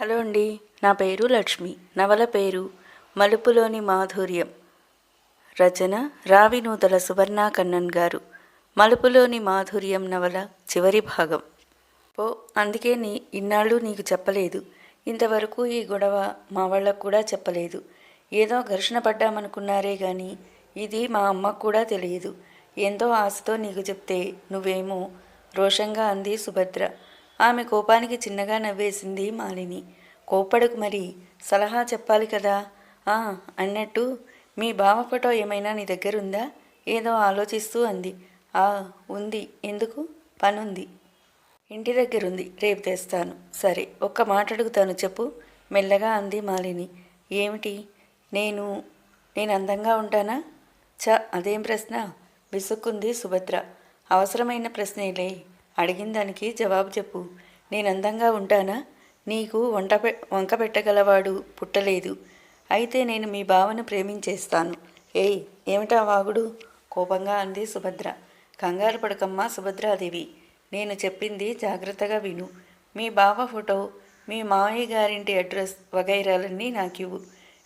Hello అండి నా పేరు లక్ష్మి నవల పేరు మలుపులోని మాధుర్యం. రచన రావి నూతల సువర్ణ కన్నన్ గారు. మలుపులోని మాధుర్యం నవల చివరి భాగం. ఓ అందుకే నీ ఇన్నాళ్ళు నీకు చెప్పలేదు. ఇంతవరకు ఈ గొడవ మా వాళ్ళకు కూడా చెప్పలేదు. ఏదో ఘర్షణ పడ్డామనుకున్నారే కానీ ఇది మా అమ్మకు కూడా తెలియదు. ఎంతో ఆశతో నీకు చెప్తే నువ్వేమో రోషంగా అంది సుభద్ర. ఆమె కోపానికి చిన్నగా నవ్వేసింది మాలిని. కోప్పడకు మరి సలహా చెప్పాలి కదా? ఆ అన్నట్టు మీ బావ ఫోటో ఏమైనా నీ దగ్గర ఉందా ఏదో ఆలోచిస్తూ అంది. ఆ ఉంది. ఎందుకు? పనుంది. ఇంటి దగ్గర ఉంది రేపు తెస్తాను. సరే ఒక్క మాట అడుగుతాను చెప్పు. మెల్లగా అంది మాలిని. ఏమిటి? నేను నేను అందంగా ఉంటానా? చ అదేం ప్రశ్న? విసుక్కుంది సుభద్ర. అవసరమైన ప్రశ్నేలే. అడిగిన దానికి జవాబు చెప్పు. నేను అందంగా ఉంటానా? నీకు వంట వంక పెట్టగలవాడు పుట్టలేదు. అయితే నేను మీ బావను ప్రేమించేస్తాను. ఏయ్ ఏమిటా వాగుడు? కోపంగా అంది సుభద్ర. కంగారు పడకమ్మ సుభద్రాదేవి. నేను చెప్పింది జాగ్రత్తగా విను. మీ బావ ఫోటో మీ మావయ్య గారింటి అడ్రస్ వగైరాలన్నీ నాకివ్వు.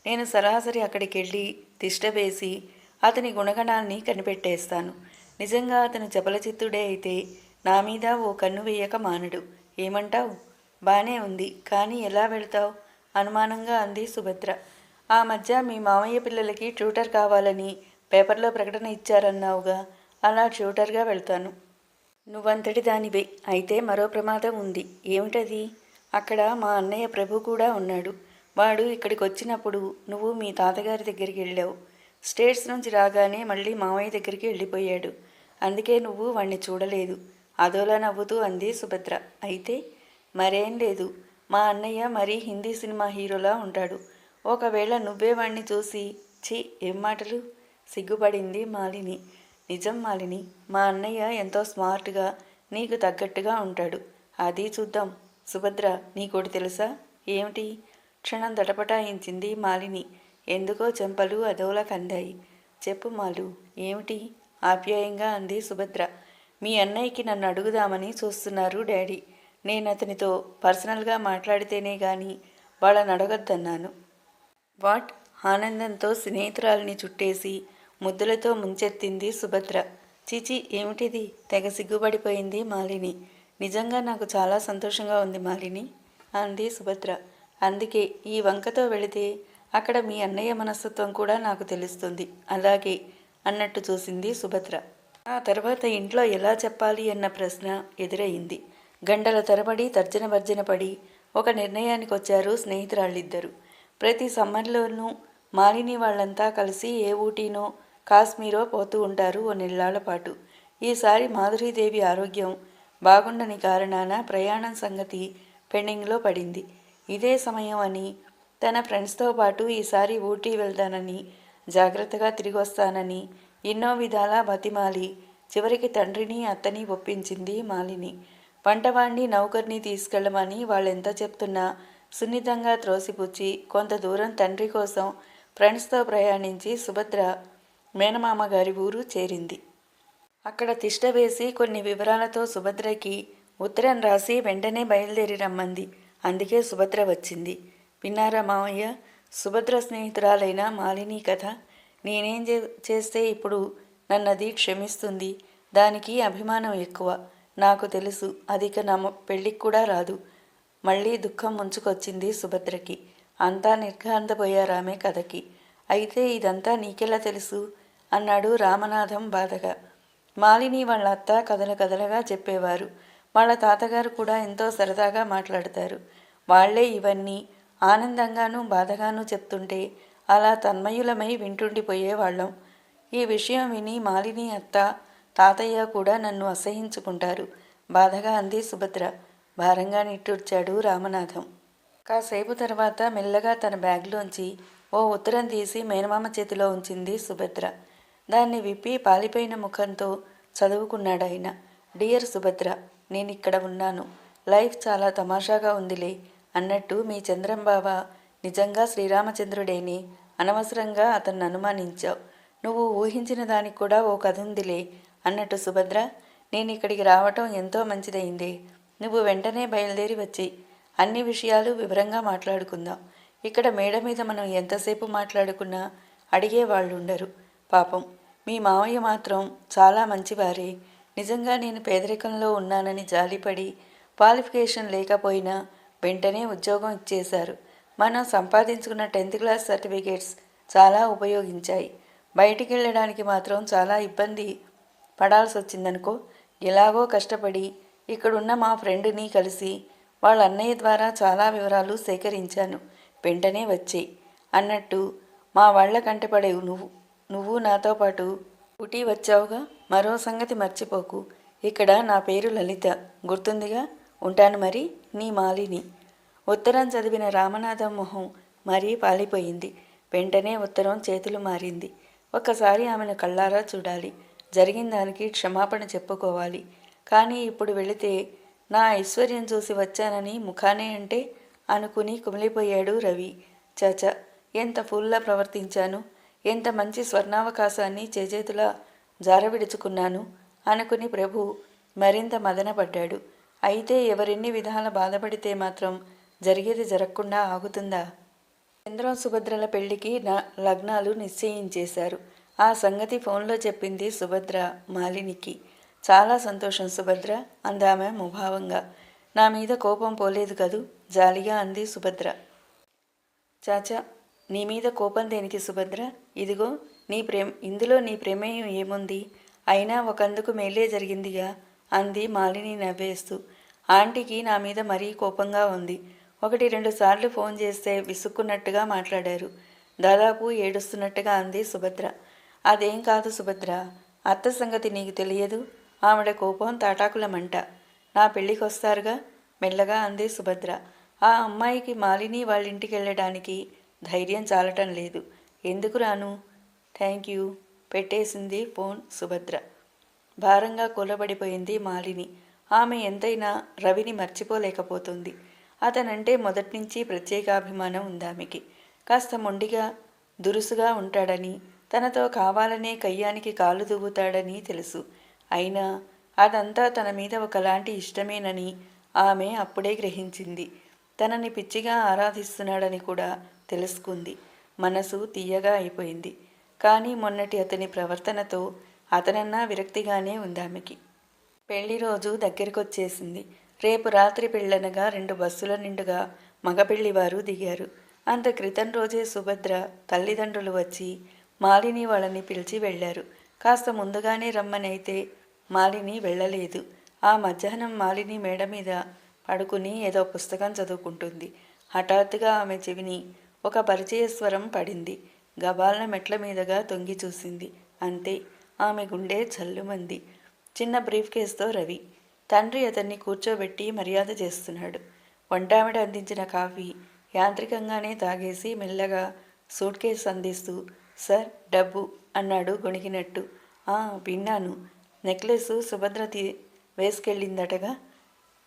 నేను సరాసరి అక్కడికి వెళ్ళి తిష్టవేసి అతని గుణగణాన్ని కనిపెట్టేస్తాను. నిజంగా అతను చపలచిత్తుడే అయితే నా మీద ఓ కన్ను వేయక మానడు. ఏమంటావు? బానే ఉంది. కానీ ఎలా వెళ్తావు? అనుమానంగా అంది సుభద్ర. ఆ మధ్య మీ మామయ్య పిల్లలకి ట్యూటర్ కావాలని పేపర్లో ప్రకటన ఇచ్చారన్నావుగా. అలా ట్యూటర్గా వెళ్తాను. నువ్వంతటి దానివే. అయితే మరో ప్రమాదం ఉంది. ఏమిటది? అక్కడ మా అన్నయ్య ప్రభు కూడా ఉన్నాడు. వాడు ఇక్కడికి వచ్చినప్పుడు నువ్వు మీ తాతగారి దగ్గరికి వెళ్ళావు. స్టేట్స్ నుంచి రాగానే మళ్ళీ మామయ్య దగ్గరికి వెళ్ళిపోయాడు. అందుకే నువ్వు వాణ్ణి చూడలేదు. అదోలా నవ్వుతూ అంది సుభద్ర. అయితే మరేం లేదు. మా అన్నయ్య మరీ హిందీ సినిమా హీరోలా ఉంటాడు. ఒకవేళ నువ్వే వాణ్ణి చూసి ఛీ ఏం మాటలు? సిగ్గుపడింది మాలిని. నిజం మాలిని మా అన్నయ్య ఎంతో స్మార్ట్గా నీకు తగ్గట్టుగా ఉంటాడు. అది చూద్దాం. సుభద్ర నీకోటి తెలుసా? ఏమిటి? క్షణం దటపటాయించింది మాలిని. ఎందుకో చెంపలు అదోలా కందాయి. చెప్పు మాలు ఏమిటి? ఆప్యాయంగా అంది సుభద్ర. మీ అన్నయ్యకి నన్ను అడుగుదామని చూస్తున్నారు డాడీ. నేను అతనితో పర్సనల్గా మాట్లాడితేనే కానీ వాళ్ళని అడగద్దన్నాను. వాట్? ఆనందంతో స్నేహితురాలిని చుట్టేసి ముద్దులతో ముంచెత్తింది సుభద్ర. చిచి ఏమిటిది? తెగ సిగ్గుపడిపోయింది మాలిని. నిజంగా నాకు చాలా సంతోషంగా ఉంది మాలిని అంది సుభద్ర. అందుకే ఈ వంకతో వెళితే అక్కడ మీ అన్నయ్య మనస్తత్వం కూడా నాకు తెలుస్తుంది. అలాగే అన్నట్టు చూసింది సుభద్ర. ఆ తర్వాత ఇంట్లో ఎలా చెప్పాలి అన్న ప్రశ్న ఎదురయింది గంటల తరబడి తర్జన భర్జన పడి ఒక నిర్ణయానికి వచ్చారు స్నేహితురాళ్ళిద్దరు. ప్రతి సమ్మర్లోనూ మాలిని వాళ్ళంతా కలిసి ఏ ఊటీనో కాశ్మీరో పోతూ ఉంటారు ఓ నెల్లాళ్ళ పాటు. ఈసారి మాధురీదేవి ఆరోగ్యం బాగుండని కారణాన ప్రయాణం సంగతి పెండింగ్లో పడింది. ఇదే సమయం అని తన ఫ్రెండ్స్తో పాటు ఈసారి ఊటీ వెళ్తానని జాగ్రత్తగా తిరిగి వస్తానని ఎన్నో విధాలా బతిమాలి. చివరికి తండ్రిని అత్తని ఒప్పించింది మాలిని. వంటవాణ్ణి నౌకర్ని తీసుకెళ్ళమని వాళ్ళెంత చెప్తున్నా సున్నితంగా త్రోసిపుచ్చి కొంత దూరం తండ్రి కోసం ఫ్రెండ్స్తో ప్రయాణించి సుభద్ర మేనమామ గారి ఊరు చేరింది. అక్కడ తిష్ట వేసి కొన్ని వివరాలతో సుభద్రకి ఉత్తరం రాసి వెంటనే బయలుదేరి రమ్మంది. అందుకే సుభద్ర వచ్చింది. విన్నారా మామయ్య? సుభద్ర స్నేహితురాలైన మాలిని కథ నేనేం చే- చేస్తే ఇప్పుడు నన్నది క్షమిస్తుంది. దానికి అభిమానం ఎక్కువ. నాకు తెలుసు అధిక నమ్మ నా పెళ్ళికి కూడా రాదు. మళ్ళీ దుఃఖం ముంచుకొచ్చింది సుభద్రకి. అంతా నిర్ఘాంతపోయారామే కథకి. అయితే ఇదంతా నీకెలా తెలుసు? అన్నాడు రామనాథం బాధగా. మాలిని వాళ్ళ అత్త కథల కథలుగా చెప్పేవారు. వాళ్ళ తాతగారు కూడా ఎంతో సరదాగా మాట్లాడతారు. వాళ్ళే ఇవన్నీ ఆనందంగానూ బాధగానూ చెప్తుంటే అలా తన్మయులమై వింటుండిపోయేవాళ్ళం. ఈ విషయం విని మాలిని అత్త తాతయ్య కూడా నన్ను అసహించుకుంటారు. బాధగా అంది సుభద్ర. భారంగా నిట్టూర్చాడు రామనాథం. కాసేపు తర్వాత మెల్లగా తన బ్యాగ్లోంచి ఓ ఉత్తరం తీసి మేనమామ చేతిలో ఉంచింది సుభద్ర. దాన్ని విప్పి పాలిపోయిన ముఖంతో చదువుకున్నాడాయన. డియర్ సుభద్ర నేను ఇక్కడ ఉన్నాను. లైఫ్ చాలా తమాషాగా ఉందిలే అన్నట్టు మీ చంద్రంబాబా నిజంగా శ్రీరామచంద్రుడేని? అనవసరంగా అతన్ని అనుమానించావు. నువ్వు ఊహించిన దానికి కూడా ఓ కథ ఉందిలే అన్నట్టు సుభద్ర. నేను ఇక్కడికి రావటం ఎంతో మంచిదైంది నువ్వు వెంటనే బయలుదేరి వచ్చి అన్ని విషయాలు వివరంగా మాట్లాడుకుందాం. ఇక్కడ మేడ మీద మనం ఎంతసేపు మాట్లాడుకున్నా అడిగే వాళ్ళు ఉండరు. పాపం మీ మావయ్య మాత్రం చాలా మంచివారే. నిజంగా నేను పేదరికంలో ఉన్నానని జాలిపడి క్వాలిఫికేషన్ లేకపోయినా వెంటనే ఉద్యోగం ఇచ్చేశారు. మనం సంపాదించుకున్న టెన్త్ క్లాస్ సర్టిఫికేట్స్ చాలా ఉపయోగించాయి. బయటికి వెళ్ళడానికి మాత్రం చాలా ఇబ్బంది పడాల్సి వచ్చిందనుకో ఎలాగో కష్టపడి ఇక్కడున్న మా ఫ్రెండ్ని కలిసి వాళ్ళ అన్నయ్య ద్వారా చాలా వివరాలు సేకరించాను. వెంటనే వచ్చేయి. అన్నట్టు మా వాళ్ళ కంటపడే నువ్వు నువ్వు నాతో పాటు ఊటీ వచ్చావుగా? మరో సంగతి మర్చిపోకు. ఇక్కడ నా పేరు లలిత. గుర్తుందిగా? ఉంటాను మరి నీ మాలిని. ఉత్తరం చదివిన రామనాథం మొహం మరీ పాలిపోయింది. వెంటనే ఉత్తరం చేతులు మారింది. ఒక్కసారి ఆమెను కళ్ళారా చూడాలి. జరిగిన దానికి క్షమాపణ చెప్పుకోవాలి. కానీ ఇప్పుడు వెళితే నా ఐశ్వర్యం చూసి వచ్చానని ముఖానే అంటే అనుకుని కుమిలిపోయాడు రవి. చచ ఎంత ఫుల్లా ప్రవర్తించాను. ఎంత మంచి స్వర్ణావకాశాన్ని చేజేతులా జారవిడుచుకున్నాను అనుకుని ప్రభు మరింత మదనపడ్డాడు. అయితే ఎవరెన్ని విధాల బాధపడితే మాత్రం జరిగేది జరగకుండా ఆగుతుందా? చంద్రం సుభద్రల పెళ్ళికి నా లగ్నాలు నిశ్చయించేశారు. ఆ సంగతి ఫోన్లో చెప్పింది సుభద్ర మాలినికి. చాలా సంతోషం సుభద్ర అందామె ముభావంగా. నా మీద కోపం పోలేదు కదూ? జాలిగా అంది సుభద్ర. చాచా నీ మీద కోపం దేనికి సుభద్ర? ఇదిగో నీ ప్రేమ ఇందులో నీ ప్రమేయం ఏముంది? అయినా ఒకందుకు మేలే జరిగిందిగా అంది మాలిని నవ్వేస్తూ. ఆంటీకి నా మీద మరీ కోపంగా ఉంది. ఒకటి రెండు సార్లు ఫోన్ చేస్తే విసుక్కున్నట్టుగా మాట్లాడారు. దాదాపు ఏడుస్తున్నట్టుగా అంది సుభద్ర. అదేం కాదు సుభద్ర. అత్త సంగతి నీకు తెలియదు. ఆవిడ కోపం తాటాకులమంట నా పెళ్ళికి వస్తారుగా మెల్లగా అంది సుభద్ర. ఆ అమ్మాయికి మాలిని వాళ్ళింటికి వెళ్ళడానికి ధైర్యం చాలటం లేదు. ఎందుకు రాను? Thank you. పెట్టేసింది ఫోన్ సుభద్ర. భారంగా కూలబడిపోయింది మాలిని. ఆమె ఎంతైనా రవిని మర్చిపోలేకపోతుంది. అతనంటే మొదటి నుంచి ప్రత్యేకాభిమానం ఉందామెకి కాస్త మొండిగా దురుసుగా ఉంటాడని తనతో కావాలనే కయ్యానికి కాలు దువ్వుతాడని తెలుసు. అయినా అదంతా తన మీద ఒకలాంటి ఇష్టమేనని ఆమె అప్పుడే గ్రహించింది. తనని పిచ్చిగా ఆరాధిస్తున్నాడని కూడా తెలుసుకుంది. మనసు తీయగా అయిపోయింది. కానీ మొన్నటి అతని ప్రవర్తనతో అతనన్నా విరక్తిగానే ఉందామెకి పెళ్ళి రోజు దగ్గరికొచ్చేసింది. రేపు రాత్రి పెళ్ళనగా రెండు బస్సుల నిండుగా మగపెళ్ళివారు దిగారు. అంత క్రితం రోజే సుభద్ర తల్లిదండ్రులు వచ్చి మాలిని వాళ్ళని పిలిచి వెళ్ళారు. కాస్త ముందుగానే రమ్మనైతే మాలిని వెళ్ళలేదు. ఆ మధ్యాహ్నం మాలిని మేడ మీద పడుకుని ఏదో పుస్తకం చదువుకుంటుంది. హఠాత్తుగా ఆమె చెవిని ఒక పరిచయస్వరం పడింది. గబాలన మెట్ల మీదుగా తొంగి చూసింది. అంతే ఆమె గుండె చల్లుమంది. చిన్న బ్రీఫ్ కేసుతో రవి. తండ్రి అతన్ని కూర్చోబెట్టి మర్యాద చేస్తున్నాడు. వంటామిడ అందించిన కాఫీ యాంత్రికంగానే తాగేసి మెల్లగా సూట్ కేసు అందిస్తూ సార్ డబ్బు అన్నాడు గొణిగినట్టు "ఆ, విన్నాను. నెక్లెస్ సుభద్ర తీ వేసుకెళ్ళిందటగా?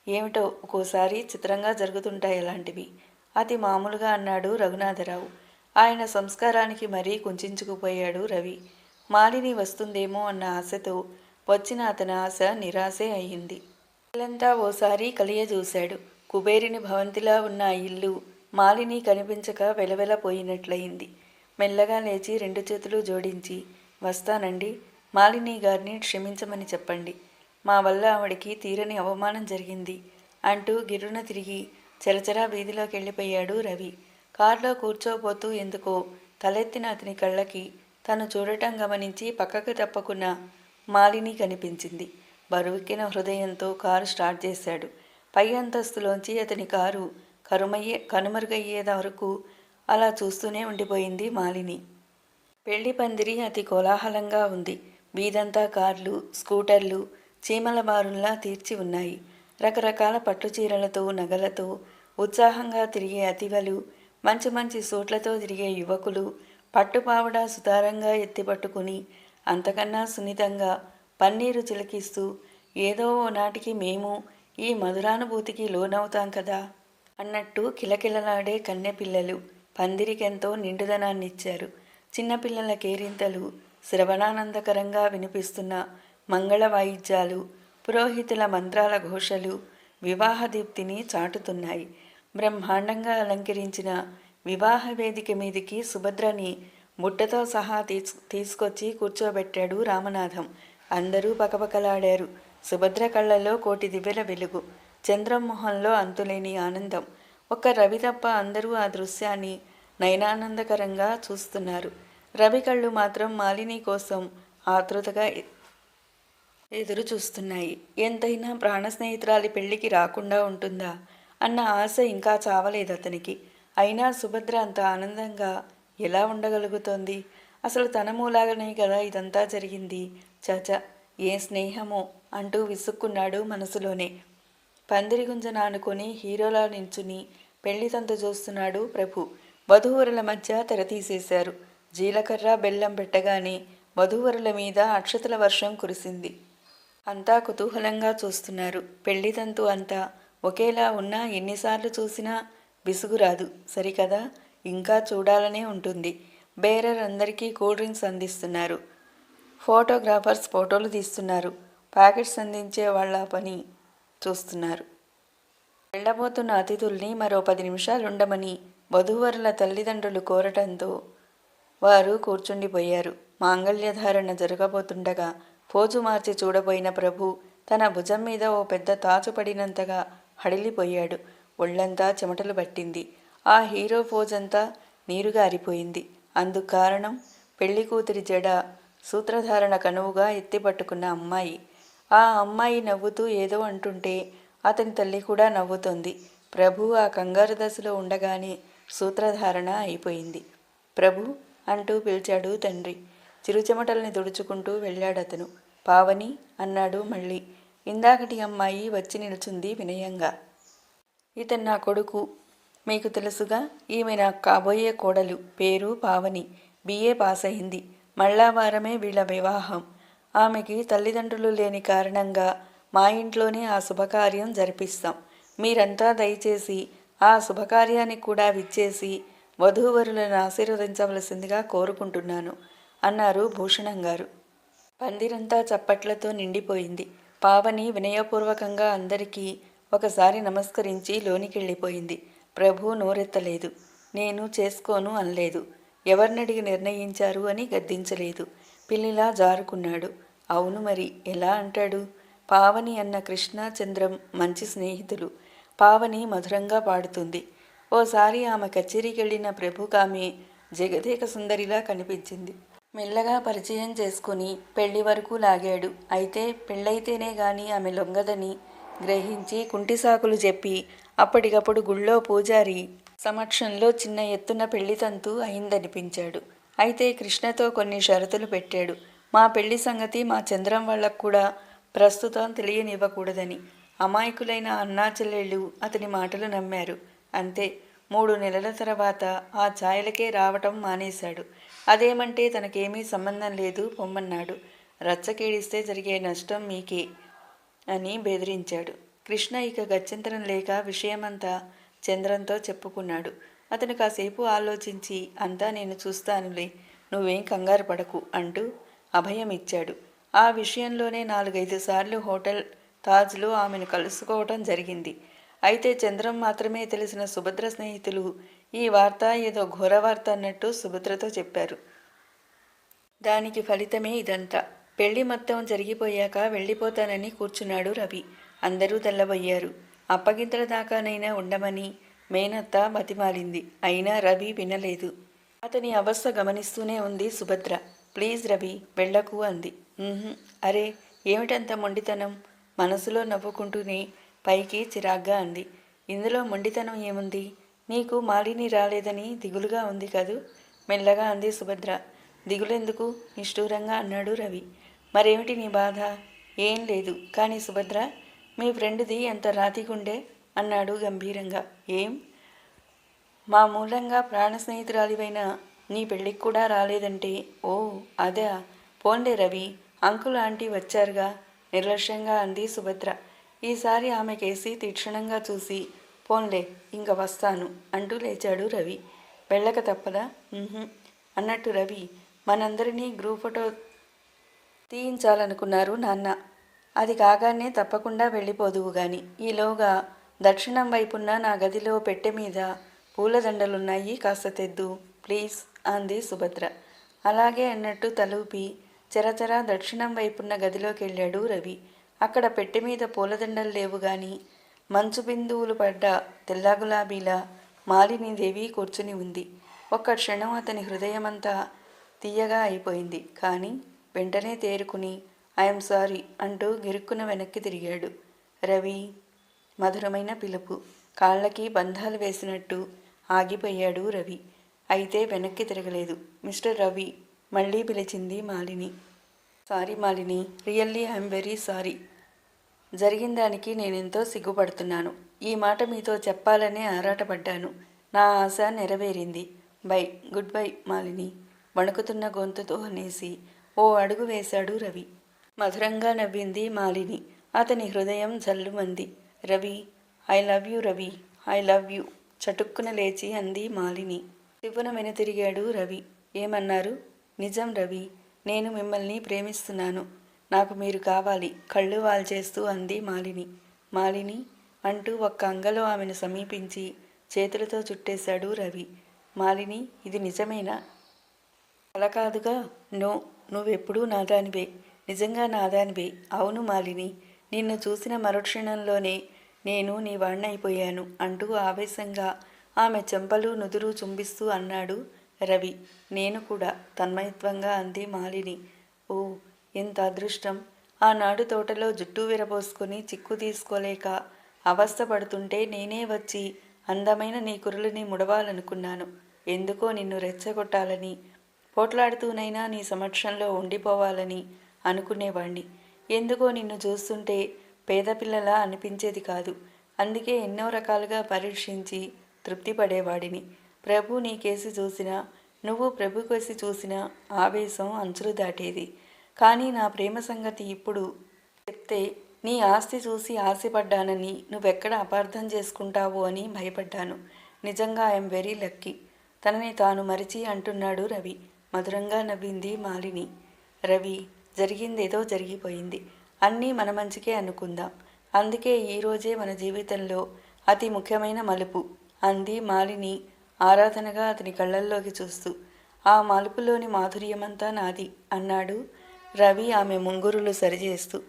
ఏమిటో ఒక్కోసారి చిత్రంగా జరుగుతుంటాయి అలాంటివి. అతి మామూలుగా అన్నాడు రఘునాథరావు. ఆయన సంస్కారానికి మరీ కుంచుకుపోయాడు రవి. మాలిని వస్తుందేమో అన్న ఆశతో వచ్చిన అతని ఆశ నిరాశే అయింది ఇల్లంతా ఓసారి కలియజూశాడు. కుబేరిని భవంతిలా ఉన్న ఆ ఇల్లు మాలిని కనిపించక వెలవెలపోయినట్లయింది మెల్లగా లేచి రెండు చేతులు జోడించి వస్తానండి మాలిని గారిని క్షమించమని చెప్పండి. మా వల్ల ఆవిడికి తీరని అవమానం జరిగింది అంటూ గిర్రున తిరిగి చరచరా వీధిలోకి వెళ్ళిపోయాడు రవి. కారులో కూర్చోబోతూ ఎందుకో తలెత్తిన అతని కళ్ళకి తను చూడటం గమనించి పక్కకు తప్పకున్న మాలిని కనిపించింది. బరువెక్కిన హృదయంతో కారు స్టార్ట్ చేశాడు. పై అంతస్తులోంచి అతని కారు కరుమయ్యే కనుమరుగయ్యే వరకు అలా చూస్తూనే ఉండిపోయింది మాలిని. పెళ్ళి పందిరి అతి కోలాహలంగా ఉంది. వీధంతా కార్లు స్కూటర్లు చీమల బారుల్లా తీర్చి ఉన్నాయి. రకరకాల పట్టు చీరలతో నగలతో ఉత్సాహంగా తిరిగే అతివలు మంచి మంచి సూట్లతో తిరిగే యువకులు పట్టుపావడా సుతారంగా ఎత్తిపట్టుకుని అంతకన్నా సున్నితంగా పన్నీరు చిలకిస్తూ ఏదో ఓ నాటికి మేము ఈ మధురానుభూతికి లోనవుతాం కదా అన్నట్టు కిలకిలలాడే కన్నెపిల్లలు పందిరికెంతో నిండుదనాన్నిచ్చారు. చిన్నపిల్లల కేరింతలు శ్రవణానందకరంగా వినిపిస్తున్న మంగళ వాయిద్యాలు పురోహితుల మంత్రాల ఘోషలు వివాహదీప్తిని చాటుతున్నాయి. బ్రహ్మాండంగా అలంకరించిన వివాహ వేదిక మీదికి సుభద్రని బుట్టతో సహా తీసుకొచ్చి కూర్చోబెట్టాడు రామనాథం. అందరూ పకపకలాడారు. సుభద్ర కళ్ళలో కోటి దివ్యల వెలుగు. చంద్రం మొహంలో అంతులేని ఆనందం. ఒక్క రవి తప్ప అందరూ ఆ దృశ్యాన్ని నయనానందకరంగా చూస్తున్నారు. రవి కళ్ళు మాత్రం మాలిని కోసం ఆతృతగా ఎదురు చూస్తున్నాయి. ఎంతైనా ప్రాణ స్నేహితురాలి పెళ్ళికి రాకుండా ఉంటుందా? అన్న ఆశ ఇంకా చావలేదు అతనికి. అయినా సుభద్ర అంత ఆనందంగా ఎలా ఉండగలుగుతోంది? అసలు తన మూలాగానే కదా ఇదంతా జరిగింది? చచ ఏ స్నేహమో? అంటూ విసుక్కున్నాడు మనసులోనే. పందిరి గుంజన అనుకుని హీరోలా నించుని పెళ్ళి తంతు చూస్తున్నాడు ప్రభు. వధూవరుల మధ్య తెర తీసేశారు. జీలకర్ర బెల్లం పెట్టగానే వధూవరుల మీద అక్షతల వర్షం కురిసింది. అంతా కుతూహలంగా చూస్తున్నారు. పెళ్ళితంతు అంతా ఒకేలా ఉన్నా ఎన్నిసార్లు చూసినా విసుగురాదు. సరికదా? ఇంకా చూడాలనే ఉంటుంది. బేరర్ అందరికీ కూల్ డ్రింక్స్ అందిస్తున్నారు. ఫోటోగ్రాఫర్స్ ఫోటోలు తీస్తున్నారు. ప్యాకెట్స్ అందించే వాళ్ళ పని చూస్తున్నారు. వెళ్ళబోతున్న అతిథుల్ని మరో పది నిమిషాలు ఉండమని వధూవరుల తల్లిదండ్రులు కోరటంతో వారు కూర్చుండిపోయారు. మాంగళ్యధారణ జరగబోతుండగా పోజు మార్చి చూడబోయిన ప్రభు తన భుజం మీద ఓ పెద్ద తాచు పడినంతగా హడిలిపోయాడు. ఒళ్ళంతా చెమటలు పట్టింది. ఆ హీరో పోజంతా నీరుగారిపోయింది. అందుకు కారణం పెళ్ళి కూతురి జడ సూత్రధారణ కనువుగా ఎత్తిపట్టుకున్న అమ్మాయి. ఆ అమ్మాయి నవ్వుతూ ఏదో అంటుంటే అతని తల్లి కూడా నవ్వుతోంది. ప్రభు ఆ కంగారు దశలో ఉండగానే సూత్రధారణ అయిపోయింది. ప్రభు అంటూ పిలిచాడు తండ్రి. చిరుచెమటల్ని దుడుచుకుంటూ వెళ్ళాడతను. పావని అన్నాడు మళ్ళీ. ఇందాకటి అమ్మాయి వచ్చి నిల్చుంది వినయంగా. ఇతను నా కొడుకు. మీకు తెలుసుగా ఈమె నాకు కాబోయే కోడలు. పేరు పావని. బిఏ పాస్ అయింది మళ్ళా వారమే వీళ్ళ వివాహం. ఆమెకి తల్లిదండ్రులు లేని కారణంగా మా ఇంట్లోనే ఆ శుభకార్యం జరిపిస్తాం. మీరంతా దయచేసి ఆ శుభకార్యానికి కూడా విచ్చేసి వధూవరులను ఆశీర్వదించవలసిందిగా కోరుకుంటున్నాను అన్నారు భూషణం గారు పందిరంతా చప్పట్లతో నిండిపోయింది. పావని వినయపూర్వకంగా అందరికీ ఒకసారి నమస్కరించి లోనికెళ్ళిపోయింది. ప్రభు నోరెత్తలేదు. నేను చేసుకోను అనలేదు. ఎవరినడిగి నిర్ణయించారు అని గద్దించలేదు. పిల్లిలా జారుకున్నాడు. అవును మరి ఎలా అంటాడు? పావని అన్న కృష్ణచంద్రం మంచి స్నేహితులు. పావని మధురంగా పాడుతుంది. ఓసారి ఆమె కచేరీకెళ్ళిన ప్రభుకామె జగదేక సుందరిలా కనిపించింది. మెల్లగా పరిచయం చేసుకుని పెళ్ళి వరకు లాగాడు. అయితే పెళ్ళైతేనే గాని ఆమె లొంగదని గ్రహించి కుంటి సాకులు చెప్పి అప్పటికప్పుడు గుళ్ళో పూజారి సమక్షంలో చిన్న ఎత్తున పెళ్ళి తంతు అయిందనిపించాడు. అయితే కృష్ణతో కొన్ని షరతులు పెట్టాడు. మా పెళ్ళి సంగతి మా చంద్రం వాళ్ళకు కూడా ప్రస్తుతం తెలియనివ్వకూడదని. అమాయకులైన అన్నా చెల్లెళ్ళు అతని మాటలు నమ్మారు. అంతే. మూడు నెలల తర్వాత ఆ ఛాయలకే రావటం మానేశాడు. అదేమంటే తనకేమీ సంబంధం లేదు పొమ్మన్నాడు. రచ్చకేడిస్తే జరిగే నష్టం మీకే అని బెదిరించాడు. కృష్ణ ఇక గత్యంతరం లేక విషయమంతా చంద్రంతో చెప్పుకున్నాడు. అతను కాసేపు ఆలోచించి అంతా నేను చూస్తానులే నువ్వేం కంగారు పడకు అంటూ అభయం ఇచ్చాడు ఆ విషయంలోనే నాలుగైదు సార్లు హోటల్ తాజ్లో ఆమెను కలుసుకోవటం జరిగింది. అయితే చంద్రం మాత్రమే తెలిసిన సుభద్ర స్నేహితులు ఈ వార్త ఏదో ఘోర వార్త అన్నట్టు సుభద్రతో చెప్పారు. దానికి ఫలితమే ఇదంతా. పెళ్ళి మొత్తం జరిగిపోయాక వెళ్ళిపోతానని కూర్చున్నాడు రవి. అందరూ తెల్లబోయారు. అప్పగింతల దాకానైనా ఉండమని మేనత్త బతిమాలింది. అయినా రవి వినలేదు. అతని అవస్థ గమనిస్తూనే ఉంది సుభద్ర. ప్లీజ్ రవి వెళ్ళకు అంది. అరే ఏమిటంత మొండితనం? మనసులో నవ్వుకుంటూనే పైకి చిరాగ్గా అంది. ఇందులో మొండితనం ఏముంది? నీకు మాలిని రాలేదని దిగులుగా ఉంది కదూ? మెల్లగా అంది సుభద్ర. దిగులెందుకు? నిష్ఠూరంగా అన్నాడు రవి. మరేమిటి నీ బాధ? ఏం లేదు. కానీ సుభద్ర మీ ఫ్రెండ్ది ఎంత రాతిగుండే? అన్నాడు గంభీరంగా. ఏం? మా మూలంగా ప్రాణ స్నేహితురాలివైన నీ పెళ్ళికి కూడా రాలేదంటే? ఓ అదే. పోన్లే రవి. Uncle aunty వచ్చారుగా. నిర్లక్ష్యంగా అంది సుభద్ర. ఈసారి ఆమె కేసి తీక్షణంగా చూసి పోన్లే ఇంక వస్తాను అంటూ లేచాడు రవి. వెళ్ళక తప్పదా? అన్నట్టు రవి. మనందరినీ గ్రూప్ ఫోటో తీయించాలనుకున్నారు నాన్న. అది కాగానే తప్పకుండా వెళ్ళిపోదువు గాని. ఈలోగా దక్షిణం వైపున్న నా గదిలో పెట్టె మీద పూలదండలున్నాయి కాస్త తెద్దు. ప్లీజ్ అంది సుభద్ర. అలాగే అన్నట్టు తలూపి చరచర దక్షిణం వైపున్న గదిలోకి వెళ్ళాడు రవి. అక్కడ పెట్టె మీద పూలదండలు లేవు గాని మంచు బిందువులు పడ్డ తెల్ల గులాబీలా మాలినీదేవి కూర్చుని ఉంది. ఒక్క క్షణం అతని హృదయమంతా తీయగా అయిపోయింది. కానీ వెంటనే తేరుకుని ఐఎమ్ సారీ అంటూ గిరుక్కున వెనక్కి తిరిగాడు. రవి మధురమైన పిలుపు. కాళ్ళకి బంధాలు వేసినట్టు ఆగిపోయాడు రవి. అయితే వెనక్కి తిరగలేదు. మిస్టర్ రవి మళ్ళీ పిలిచింది Malini. Sorry Malini. Really I'm very sorry జరిగిన దానికి నేనెంతో సిగ్గుపడుతున్నాను. ఈ మాట మీతో చెప్పాలనే ఆరాటపడ్డాను. నా ఆశ నెరవేరింది. Bye good bye Malini. వణుకుతున్న గొంతుతో అనేసి ఓ అడుగు వేశాడు రవి. మధురంగా నవ్వింది మాలిని. అతని హృదయం జల్లుమంది. Ravi I love you Ravi I love you చటుక్కున లేచి అంది మాలిని. త్రిపున వెనుతిరిగాడు రవి. ఏమన్నారు? నిజం రవి నేను మిమ్మల్ని ప్రేమిస్తున్నాను. నాకు మీరు కావాలి. కళ్ళు వాల్చేస్తూ అంది మాలిని. మాలిని అంటూ ఒక్క అంగలో ఆమెను సమీపించి చేతులతో చుట్టేశాడు రవి. మాలిని ఇది నిజమేనా? అలా కాదుగా. నో నువ్వెప్పుడూ నాదానివే. నిజంగా నాదానివి. అవును మాలిని నిన్ను చూసిన మరుక్షణంలోనే నేను నీ వాణ్ణైపోయాను అంటూ ఆవేశంగా ఆమె చెంపలు నుదురు చుంబిస్తూ అన్నాడు రవి. నేను కూడా తన్మయత్వంగా అంది మాలిని. ఓ ఎంత అదృష్టం. ఆనాడు తోటలో జుట్టు విరబోసుకొని చిక్కు తీసుకోలేక అవస్థపడుతుంటే నేనే వచ్చి అందమైన నీ కురులని ముడవాలనుకున్నాను. ఎందుకో నిన్ను రెచ్చగొట్టాలని పోట్లాడుతూనైనా నీ సమక్షంలో ఉండిపోవాలని అనుకునేవాణ్ణి. ఎందుకో నిన్ను చూస్తుంటే పేదపిల్లలా అనిపించేది కాదు. అందుకే ఎన్నో రకాలుగా పరీక్షించి తృప్తి పడేవాడిని ప్రభు నీ కేసి చూసినా నువ్వు ప్రభు కేసి చూసినా ఆవేశం అంచులు దాటేది. కానీ నా ప్రేమ సంగతి ఇప్పుడు చెప్తే నీ ఆస్తి చూసి ఆశపడ్డానని నువ్వెక్కడ అపార్థం చేసుకుంటావు అని భయపడ్డాను. నిజంగా ఐఎమ్ వెరీ లక్కీ. తనని తాను మరిచి అంటున్నాడు రవి. మధురంగా నవ్వింది మాలిని. రవి జరిగిందేదో జరిగిపోయింది. అన్నీ మన మంచికే అనుకుందాం. అందుకే ఈరోజే మన జీవితంలో అతి ముఖ్యమైన మలుపు అంది మాలిని ఆరాధనగా అతని కళ్ళల్లోకి చూస్తూ. ఆ మలుపులోని మాధుర్యమంతా నాది అన్నాడు రవి ఆమె ముంగురులు సరిచేస్తూ.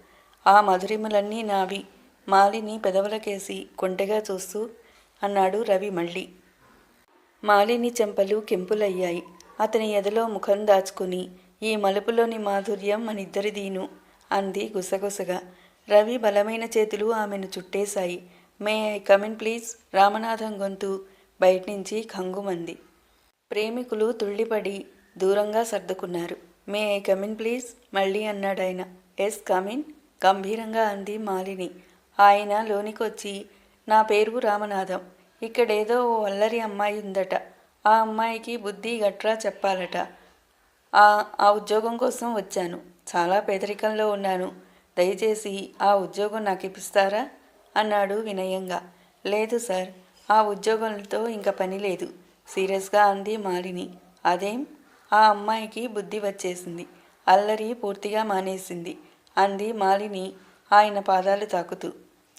ఆ మధురిమలన్నీ నావి మాలిని పెదవులకేసి కొంటెగా చూస్తూ అన్నాడు రవి మళ్ళీ. మాలిని చెంపలు కెంపులయ్యాయి. అతని ఎదలో ముఖం దాచుకుని ఈ మలుపులోని మాధుర్యం మనిద్దరిదీను అంది గుసగుసగా. రవి బలమైన చేతులు ఆమెను చుట్టేశాయి. May I come in please? Ramanatham గొంతు బయట నుంచి కంగుమంది ప్రేమికులు తుళ్ళిపడి దూరంగా సర్దుకున్నారు. May I come in please? మళ్ళీ అన్నాడాయన. ఎస్ కమిన్ గంభీరంగా అంది మాలిని. ఆయన లోనికొచ్చి నా పేరు రామనాథం. ఇక్కడేదో ఓ అల్లరి అమ్మాయి ఉందట ఆ అమ్మాయికి బుద్ధి గట్రా చెప్పాలట. ఆ ఉద్యోగం కోసం వచ్చాను. చాలా పేదరికంలో ఉన్నాను. దయచేసి ఆ ఉద్యోగం నాకు ఇప్పిస్తారా? అన్నాడు వినయంగా. లేదు సార్ ఆ ఉద్యోగంతో ఇంకా పని లేదు. సీరియస్గా అంది మాలిని. అదేం? ఆ అమ్మాయికి బుద్ధి వచ్చేసింది. అల్లరి పూర్తిగా మానేసింది. అంది మాలిని ఆయన పాదాలు తాకుతూ.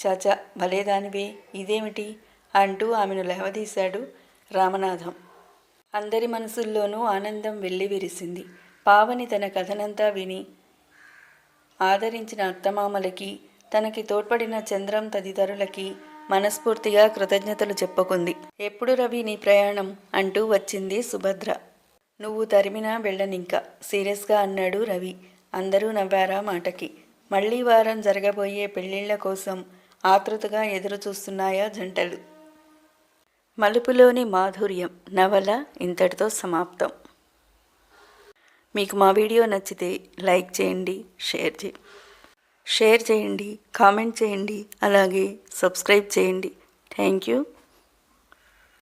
చాచా భలేదానివే ఇదేమిటి? అంటూ ఆమెను లేవదీశాడు రామనాథం. అందరి మనసుల్లోనూ ఆనందం వెళ్ళి విరిసింది పావని తన కథనంతా విని ఆదరించిన అత్తమామలకి తనకి తోడ్పడిన చంద్రం తదితరులకి మనస్ఫూర్తిగా కృతజ్ఞతలు చెప్పుకుంది. ఎప్పుడు రవి నీ ప్రయాణం? అంటూ వచ్చింది సుభద్ర. నువ్వు తరిమినా వెళ్ళనింక సీరియస్గా అన్నాడు రవి. అందరూ నవ్వారా మాటకి. మళ్ళీ వారం జరగబోయే పెళ్ళిళ్ళ కోసం ఆతృతగా ఎదురు చూస్తున్నాయా జంటలు. మలుపులోని మాధుర్యం నవల ఇంతటితో సమాప్తం. మీకు మా వీడియో నచ్చితే లైక్ చేయండి షేర్ చేయండి షేర్ చేయండి కామెంట్ చేయండి అలాగే సబ్స్క్రైబ్ చేయండి. Thank you.